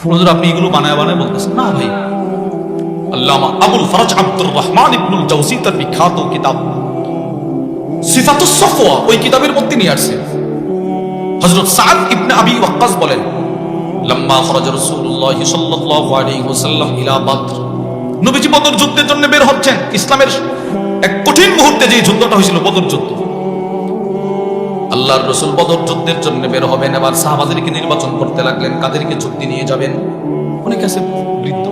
আপনি এগুলো বানায় বানায় বলতেছেন। না ভাই। আল্লামা আবুল ফরাজ আব্দুর রহমান ইবনুল জাওজি তার বিখ্যাত কিতাব। সিফাতুস সফওয়া ওই কিতাবের মধ্যে নিয়ে আসছে। হযরত সাদ ইবনে আবি ওয়াক্কাস বলেন, লম্মা খরাজ রাসূলুল্লাহ সাল্লাল্লাহু আলাইহি ওয়াসাল্লাম ইলা বদর। নবীজি বদর যুদ্ধের জন্য বের হচ্ছেন। ইসলামের এক কঠিন মুহূর্তে যে যুদ্ধটা হয়েছিল, বদর যুদ্ধ। আল্লাহর রসুল বদর যুদ্ধের জন্য বের হবেন, এবার সাহাবাদেরকে নির্বাচন করতে লাগলেন, কাদেরকে যুদ্ধে নিয়ে যাবেন? অনেকে আছে বৃদ্ধ।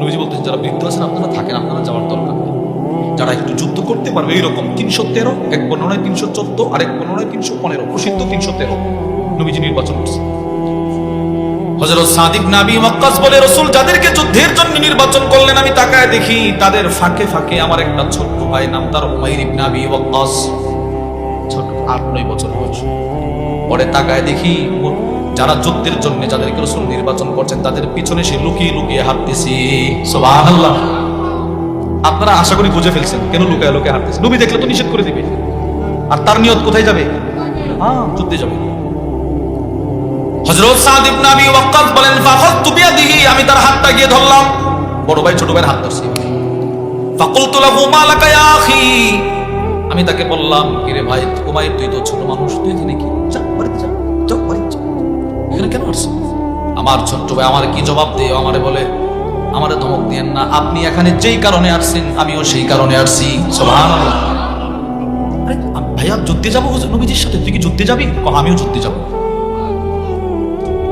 নবীজি বলতেন যারা বৃদ্ধ আছেন, আপনারা থাকেন, আপনারা যাওয়ার দরকার যারা একটু যুদ্ধ করতে পারবে, এইরকম তিনশো তেরো, এক বর্ণনায় তিনশো চোদ্দ, আর এক বর্ণনায় তিনশো পনেরো, প্রসিদ্ধ তিনশো তেরো। নবীজি নির্বাচন করছে হযরত সাদিক নাবি মক্কাস বলে, রসুল যাদেরকে যুদ্ধের জন্য নির্বাচন করলেন, আমি তাকায় দেখি তাদের ফাঁকে ফাঁকে আমার একটা ছোট্ট ভাই নাম তার উমাইর ইবনে আবি ওয়াক্কাস। আট নয় বছর বয়স। পরে তাকায় দেখি যারা যুদ্ধের জন্য যাদেরকে রসুল নির্বাচন করছেন, তাদের পিছনে সে লুকিয়ে লুকিয়ে হাঁটতেছি। আপনারা আশা করি বুঝে ফেলছেন কেন লুকায় লুকিয়ে হাঁটতেছে। নবী দেখলে তো নিষেধ করে দিবে। আর তার নিয়ত কোথায় যাবে? হ্যাঁ যুদ্ধে যাবে। সাদ ইবনে আবি ওয়াক্কাস বলেন আমি তার হাতটা গিয়ে ধরলাম। বড় ভাই, ছোট ভাইয়ের হাত ধরছি। ফাকুলতু লাহু ইয়া আমি তাকে বললাম কিরে ভাই উমাইর তুই তো ছোট মানুষ, তুই এখানে কি কেন আমার ছোট্ট ভাই, আমার কি জবাব দিয়ে আমারে বলে, আমারে ধমক দিয়েন না, আপনি এখানে যেই কারণে আসছেন, আমিও সেই কারণে আসছি। আম- ভাইয়া যুদ্ধে যাব নবীজির সাথে, তুই কি যুদ্ধে যাবি? আমিও যুদ্ধে যাব।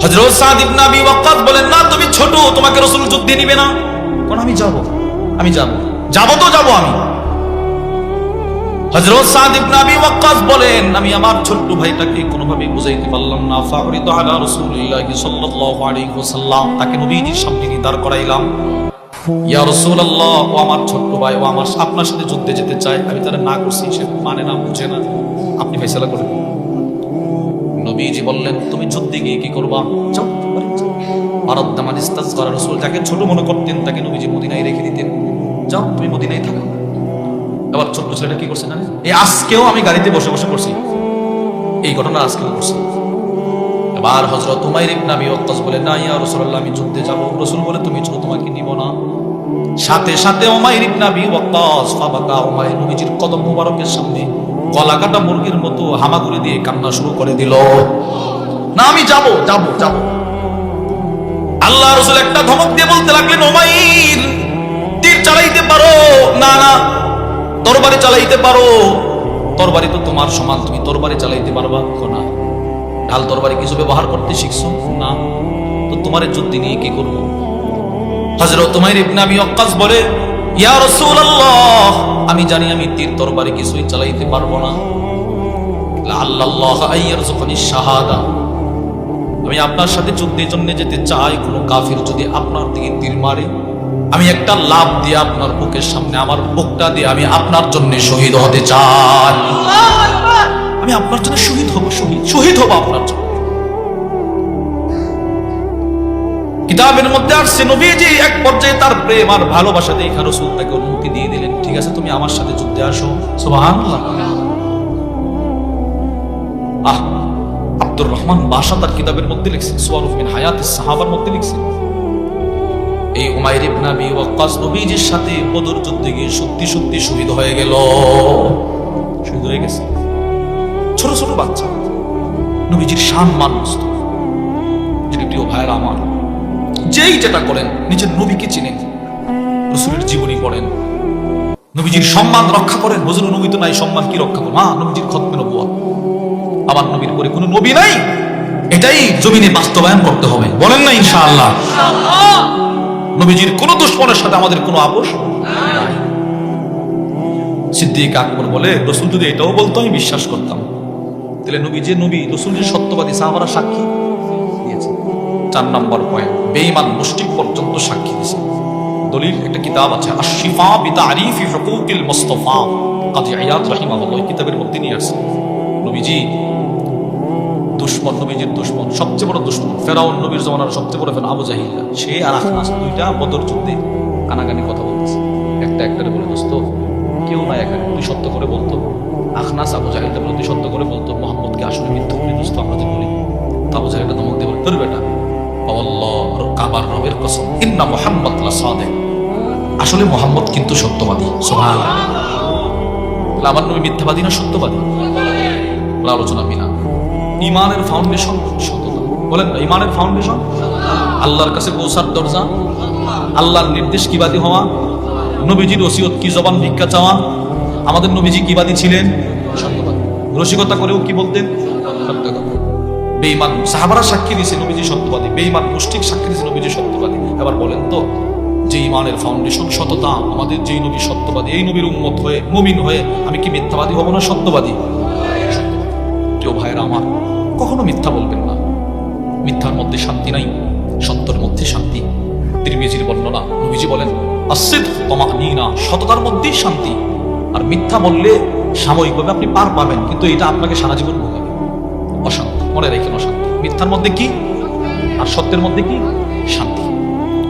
হযরত সাদ ইবনে আবি ওয়াক্কাস বলেন, না, তুমি ছোট, তোমাকে রাসূল যুদ্ধে নিবে না। কোন, আমি যাব। আমি যাব। যাব তো যাব আমি। সাদ ইবনে আবি ওয়াক্কাস বলেন, আমি আমার ছোট্ট ভাইটাকে কোনোভাবে বুঝাইতে পারলাম না। রাসূলিল্লাহি সাল্লাল্লাহু আলাইহি ওয়াসাল্লাম। তাকে নবীজির সামনে দাঁড় করাইলাম। ইয়া রাসূলুল্লাহ, ও আমার ছোট্ট ভাই, ও আমার, আপনার সাথে যুদ্ধে যেতে চায়। আমি তারা না করছি, সে মানে না, বুঝে না। আপনি ফয়সালা করেন। নবীজি বললেন, তুমি যুদ্ধে গিয়ে কি করবা? যাও। আরাদ্দামান ইস্তাজগার রাসূল যাকে ছোট মনে করতেন, তাকে নবীজি মদিনায় রেখে দিতেন। যাও, তুমি মদিনায় থাকো। এবার ছোট্ট ছেলেটা কি করছে জানেন? এই আজকেও আমি গাড়িতে বসে বসে করছি এই ঘটনা আজকেও করছি এবার হযরত উমাইর ইবনে আবি ওয়াক্কাস বলে, না ইয়া রাসূলুল্লাহ, আমি যুদ্ধে যাব। রাসূল বলে, তুমি ছোট তোমাকে নিব না। সাথে সাথে উমাইর ইবনে আবি ওয়াক্কাস, ফাবাকা উমাইর নবীজির কদম মুবারকের সামনে গলা কাটা মুরগির মতো হামাগুড়ি দিয়ে কান্না শুরু করে দিল। না, আমি যাব যাব যাব। আল্লাহ রসুল একটা ধমক দিয়ে বলতে লাগলেন ওমাইর তীর চালাইতে পারো। না না। তরবারি চালাইতে পারো। তরবারি তো তোমার সমান, তুমি তরবারি চালাইতে পারবা না ঢাল তরবারি কিছু ব্যবহার করতে শিখছো? না। তো তোমার যুদ্ধ নিয়ে কি করব? হযরত উমাইর ইবনে আবি ওয়াক্কাস বলে, ইয়া রাসূলুল্লাহ, আমি জানি আমি তীর তরবারি কিছুই চালাইতে পারব না। আল্লাহ আইয়ারযুকানি শাহাদা। আমি আপনার সাথে যুদ্ধের জন্য যেতে চাই, কোনো কাফির যদি আপনার দিকে তীর মারে আমি একটা লাভ দিয়ে আপনার বুকের সামনে আমার বুকটা দিয়ে আমি আপনার জন্য শহীদ হতে চাই। আমি আপনার জন্য শহীদ হব শহীদ শহীদ হব আপনার জন্য। কিতাবের মধ্যে আসছে নবীজি এক পর্যায়ে তার প্রেম আর ভালোবাসা দেখে রসুল তাকে অনুমতি দিয়ে দিলেন। ঠিক আছে তুমি আমার সাথে যুদ্ধে আসো। সুবহানাল্লাহ। আহ আব্দুর রহমান বাসা তার কিতাবের মধ্যে লিখছেন সুয়ারুফ মিন হায়াত সাহাবার মধ্যে লিখছেন এই উমাইর ইবনে আবি ওয়াক্কাস নবীজির সাথে বদর যুদ্ধে গিয়ে সত্যি সত্যি শহীদ হয়ে গেল। শহীদ হয়ে গেছে। ছোট ছোট বাচ্চা। নবীজির শান মান মস্ত। যিনি প্রিয় ভাইয়ের আমার, যেই যেটা করেন, নিজের নবীকে চিনেন, রসুলের জীবনী পড়েন। নবীজির সম্মান রক্ষা করেন, হজুর নবী তো নাই, সম্মান কি রক্ষা করব? মা, নবীজির খতমে নবুয়া আমার নবীর পরে কোনো নবী নাই। এটাই জমিনে বাস্তবায়ন করতে হবে। বলেন না ইনশাআল্লাহ। নবীজির কোন দুশ্মনের সাথে আমাদের কোনো আপোষ। সিদ্দিক আকবর বলে, রসুল যদি এটাও বলতো, আমি বিশ্বাস করতাম। তাহলে নবী যে নবী, রসুল যে সত্যবাদী সাহাবারা সাক্ষী দিয়েছে চার নম্বর পয়েন্ট বেঈমান মুশরিক পর্যন্ত সাক্ষী দিয়েছে দলিল, একটা কিতাব আছে আশিফা বিতারিফি হুকুকিল মুস্তাফা। কাজী আয়াত রাহিমাহুল্লাহ কিতাবের মধ্যে নিয়ে আসছে নবীজি দুশ্মন, নবীজির দুশ্মন, সবচেয়ে বড় দুশ্মন, ফেরাউন নবীর জমানার সবচেয়ে বড় ফেরাউন আবু জাহিল্লা সে আর আখনাস দুইটা বদর যুদ্ধে কানাকানি কথা বলতেছে। একটা একটারে বলে, দোস্ত, কেউ না এখানে, তুই সত্য করে বলতো? আখনাস আবু জাহিলটা বলে তুই সত্য করে বলতো, মোহাম্মদকে আসলে মিথ্যুক দোস্ত, আমরা যে বলি। আবু ধমক দিয়ে বলে তোর বেটা। কাবার রবের কসম, ইন্না মোহাম্মদ লা আসলে মোহাম্মদ কিন্তু সত্যবাদী সোহান আমার নবী মিথ্যাবাদী না সত্যবাদী? আলোচনা বিনা ইমানের ফাউন্ডেশন সততা। বলেন না, ইমানের ফাউন্ডেশন আল্লাহর কাছে পৌঁছার দরজা, আল্লাহর নির্দেশ কিবাদী হওয়া, নবীজির ওসিয়ত কি জবান ভিক্ষা চাওয়া, আমাদের নবীজি কিবাদী ছিলেন? রসিকতা করেও কি বলতেন? বেঈমান, সাহাবারা সাক্ষী দিয়েছে নবীজি সত্যবাদী, বেঈমান মুষ্টিক সাক্ষী দিয়েছে নবীজি সত্যবাদী। এবার বলেন তো, যে ইমানের ফাউন্ডেশন সততা, আমাদের যেই নবী সত্যবাদী, এই নবীর উম্মত হয়ে, মুমিন হয়ে, আমি কি মিথ্যাবাদী হব না সত্যবাদী? কেউ ভাইয়েরা আমার, কখনো মিথ্যা বলবেন না। মিথ্যার মধ্যে শান্তি নাই, সত্যের মধ্যে শান্তি। তিরমিজির বর্ণনা, নবীজি বলেন, আসিদ তোমা না সততার মধ্যেই শান্তি। আর মিথ্যা বললে সাময়িকভাবে আপনি পার পাবেন, কিন্তু এটা আপনাকে সারা জীবন ভোগাবে অশান্তি, মনে রেখেন অশান্তি। মিথ্যার মধ্যে কি? আর সত্যের মধ্যে কি? শান্তি।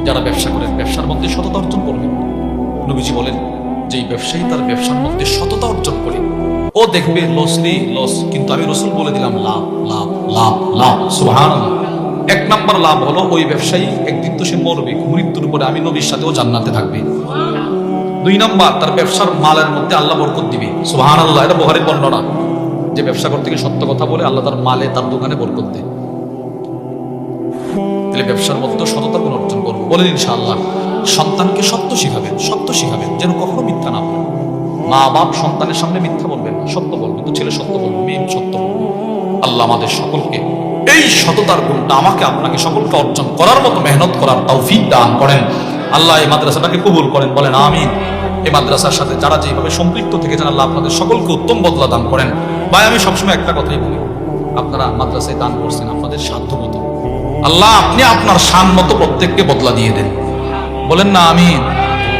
যারা ব্যবসা করেন, ব্যবসার মধ্যে সততা অর্জন করবেন। নবীজি বলেন যে ব্যবসায়ী তার ব্যবসার মধ্যে সততা অর্জন করে ও দেখবে লস নেই লস কিন্তু আমি রসুল বলে দিলাম, লাভ লাভ লাভ লাভ সুহান এক নাম্বার লাভ হলো ওই ব্যবসায়ী একদিন তো সে মরবে, মৃত্যুর উপরে আমি নবীর সাথেও জান্নাতে থাকবে। দুই নাম্বার, তার ব্যবসার মালের মধ্যে আল্লাহ বরকত দিবে। সুহান আল্লাহ এটা বহারের বর্ণনা। যে ব্যবসা করতে গিয়ে সত্য কথা বলে আল্লাহ তার মালে, তার দোকানে বরকত দেয়। তাহলে ব্যবসার মধ্যে সততা গুণ অর্জন করব। বলেন ইনশাআল্লাহ, সন্তানকে সত্য শিখাবেন সত্য শিখাবেন, যেন কখনো মিথ্যা না বলে। মা বাপ সন্তানের সামনে মিথ্যা সত্য বলবেন তো ছেলে সত্য বলবে মেয়ে সত্য বলবে আল্লাহ আমাদের সকলকে এই সততার গুণটা আমাকে আপনাকে সকলকে অর্জন করার মতো মেহনত করার তৌফিক দান করেন। আল্লাহ এই মাদ্রাসাটাকে কবুল করেন, বলেন আমিন। এই মাদ্রাসার সাথে যারা যেভাবে সম্পৃক্ত থেকে যারা আল্লাহ আপনাদের সকলকে উত্তম বদলা দান করেন। ভাই, আমি সবসময় একটা কথাই বলি, আপনারা মাদ্রাসায় দান করছেন আপনাদের সাধ্য মতো আল্লাহ, আপনি আপনার শান মতো প্রত্যেককে বদলা দিয়ে দেন। বলেন না আমি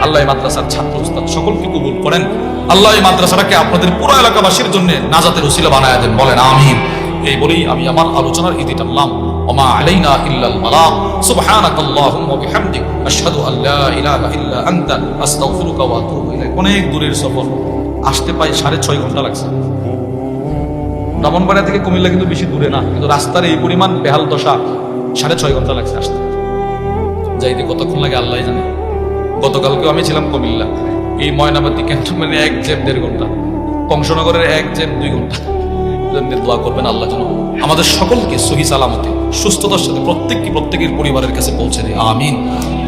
আল্লাহ মাদ্রাসার ছাত্র উস্তাদ সকলকে কবুল করেন। আল্লাহ মাদ্রাসাটাকে আপনাদের পুরো এলাকাবাসীর জন্য নাজাতের উসিলা বানায় দেন, বলেন, আমিন। এই বলেই আমি আমার আলোচনার ইতি টানলাম। ওমা আলাইনা ইল্লাল বালাগ সুবহানাকাল্লাহুম্মা বিহামদিক। আশহাদু আল্লা ইলাহা ইল্লা আনতা। আস্তাগফিরুকা ওয়া আতুবু ইলাইক। অনেক দূরের সফর। আসতে পাই সাড়ে ছয় ঘণ্টা লাগছে। ব্রাহ্মণবাড়িয়া থেকে কুমিল্লা কিন্তু বেশি দূরে না, কিন্তু রাস্তার এই পরিমাণ বেহাল দশা সাড়ে ছয় ঘণ্টা লাগছে আসতে। যাইতে কতক্ষণ লাগে আল্লাহ জানে। গতকালকেও আমি ছিলাম কুমিল্লা। এই ময়নাবাতি ক্যান্টনমেন্টে এক জেম দেড় ঘণ্টা, কংসনগরের এক জ্যাম দুই ঘণ্টা। দোয়া করবেন আল্লাহ যেন আমাদের সকলকে সহি সালামতে, সুস্থতার সাথে প্রত্যেককে প্রত্যেকের পরিবারের কাছে পৌঁছে দেয়। আমিন।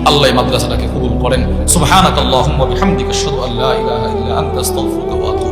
আল্লাহ মাদ্রাসাটাকে কবুল করেন। সুবহানাকাল্লাহুম্মা বিহামদিকা আশহাদু আল্লা ইলাহা ইল্লা আনতা আস্তাগফিরুকা ওয়া আতুবু